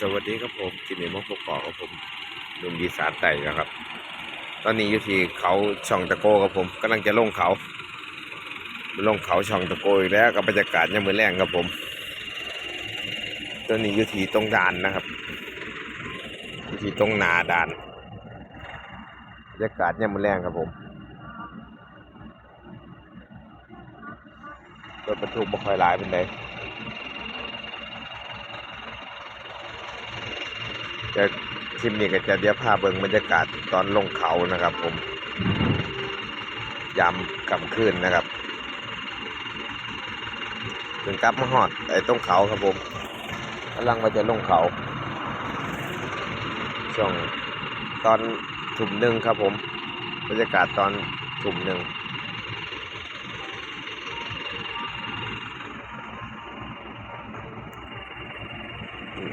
สวัสดีครับผมจินนี่มกปกกอกครับผมหนุ่มดีสานไต่นะครับ ตอนนี้อยู่ที่เขาช่องตะโกครับผมกำลังจะลงเขา ลงเขาช่องตะโกอีกแล้วกับบรรยากาศยังมือนแรงครับผม ตอนนี้อยู่ที่ตรงด่านนะครับอยู่ที่ตรงหนาด่านบรรยากาศยังมือนแรงครับผมรถบรรทุกบ่ค่อยหลายเป็นได จะคลิปนี้ก็จะเดี๋ยวพาเบิ่งบรรยากาศตอนลงเขานะครับ ผมยามกลางคืนนะครับถึงกลับมาฮอดไอ้ตรงเขาครับผมกำลังมาจะลงเขาช่วงตอนทุ่มหนึ่งครับผมบรรยากาศตอนทุ่มหนึ่ง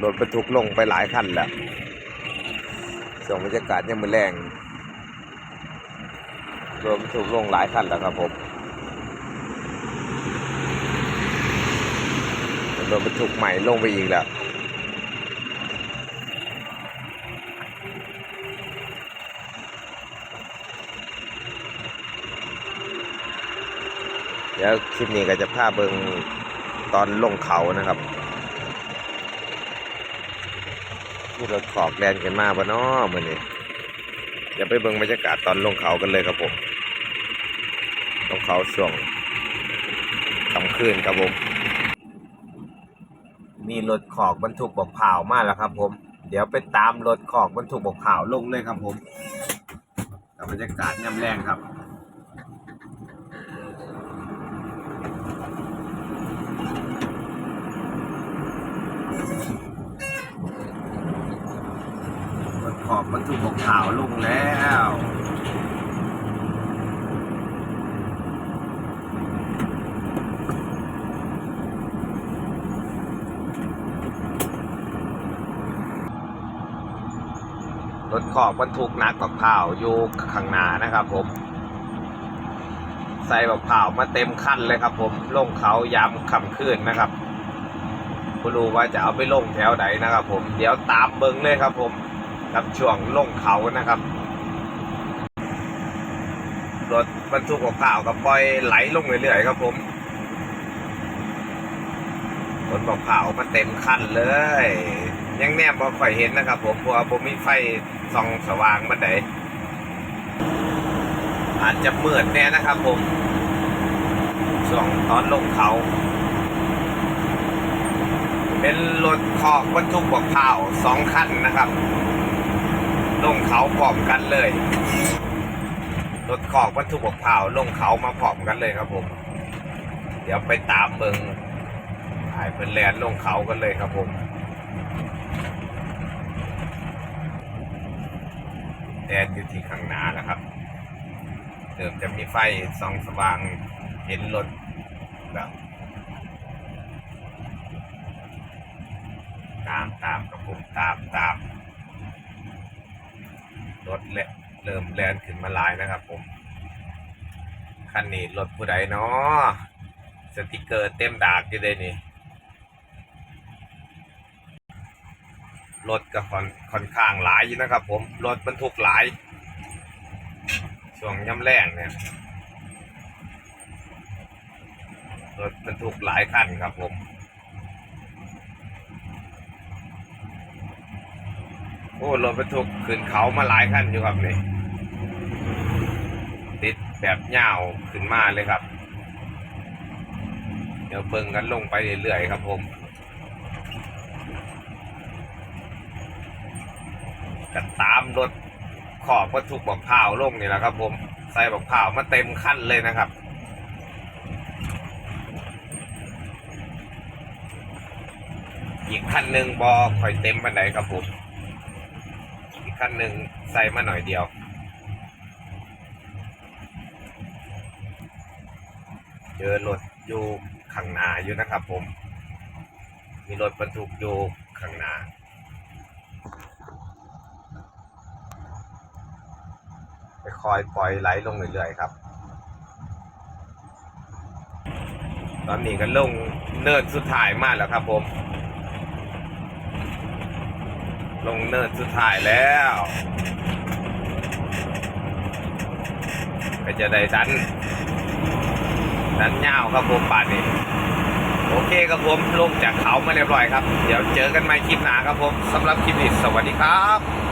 รถบรรทุกลงไปหลายคันแล้วส่งบรรยากาศยังมือแรงรวมถูกลงหลายคันแล้วครับผมรวมบรรทุกใหม่ลงไปอีกแล้วเดี๋ยวคลิปนี้ก็จะพาเบิงตอนลงเขานะครับ นี่รถขอกแลนกันมาปะเนาะมือนี้เดี๋ยวไปเบิงบรรยากาศตอนลงเขากันเลยครับผม ลงเขาช่วงค่ำคืนครับผม มีรถขอกบรรทุกบกเผาวมาแล้วครับ ผม เดี๋ยวไปตามรถขอกบรรทุกบกเผาวลงเลยครับผมกับบรรยากาศย่ำแรงครับ รถขอ บบรรทุกบอกข่าวลงแล้วรถขอบบรรทุกหนักบักเผาวอยู่ข้างหน้านะครับผม ใส่แบักเผาวมาเต็มคันเลยครับผมลงเขายามค่ำคืนนะครับไม่รู้ว่าจะเอาไปลงแถวไหนนะครับผม เดี๋ยวตามเบิ้งเลยครับผม กับช่วงลงเขานะครับ รถบรรทุกของข่าวกับปล่อยไหลลงเรื่อยๆครับผมรถบอกข่าวมาเต็มคันเลย ยังแนบพอค่อยเห็นนะครับ ผมเพราะว่าผมมีไฟส่องสว่างมาไหนอาจจะมืดแน่นะครับ ผมช่วงตอนลงเขาเป็นรถขอกบรรทุกบอกข่าวสองคันนะครับ ลงเขาพร้อมกันเลย รถขอกบรรทุบอกเผาลงเขามาพร้อมกันเลยครับผม เดี๋ยวไปตามเบิงถ่ายเป็นแลนลงเขากันเลยครับผมแดนอยู่ที่ข้างหน้านะครับเดิมจะมีไฟส่องสว่างเห็นรถแบบตามตามกับผมตามตาม รถและเริ่มแลนขึ้นมาหลายนะครับผมคันนี้รถผู้ใดเนาะสติกเกอร์เต็มดากอยู่เลยนี่รถก็ค่อนค่อนข้างหลายอยู่นะครับ ผมรถบรรทุกหลายช่วงย่ำแรงเนี่ยรถบรรทุกหลายคันครับผม อ้รถบรรทุกขึ้นเขามาหลายคันอยู่ครับนี่ติดแบบยาวขึ้นมาเลยครับ เดี๋ยวเบิ่งกันลงไปเรื่อยๆครับผมกันตามรถขอบบรรทุกบักพร้าวลงนี่แหละครับผมใส่บักพร้าวมาเต็มคันเลยนะครับอีกคันหนึ่งบอค่อยเต็มบันไดครับผม คันหนึ่งใส่มาหน่อยเดียว เจอรถอยู่ข้างหน้าอยู่นะครับผม มีรถบรรทุกอยู่ข้างหน้าไปคอยปล่อยไหลลงเรื่อยๆครับ ตอนนี้ก็ลงเนินสุดท้ายมากแล้วครับผม ลงเนินสุดท้ายแล้วก็จะได้ดันดันเงาครับผมป่านนี้ โอเคครับผมลงจากเขามาเรียบร้อยครับ เดี๋ยวเจอกันใหม่คลิปหน้าครับผมสำหรับคลิปนี้สวัสดีครับ